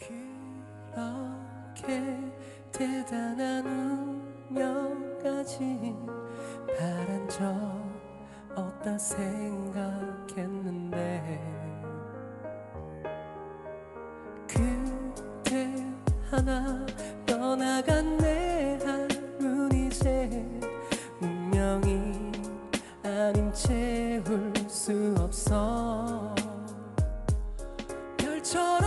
그렇게 대단한 운명까지 바란 적 없다 생각했는데 그대 하나 떠나간 내 하루는 이제 운명이 아님 채울 수 없어. 별처럼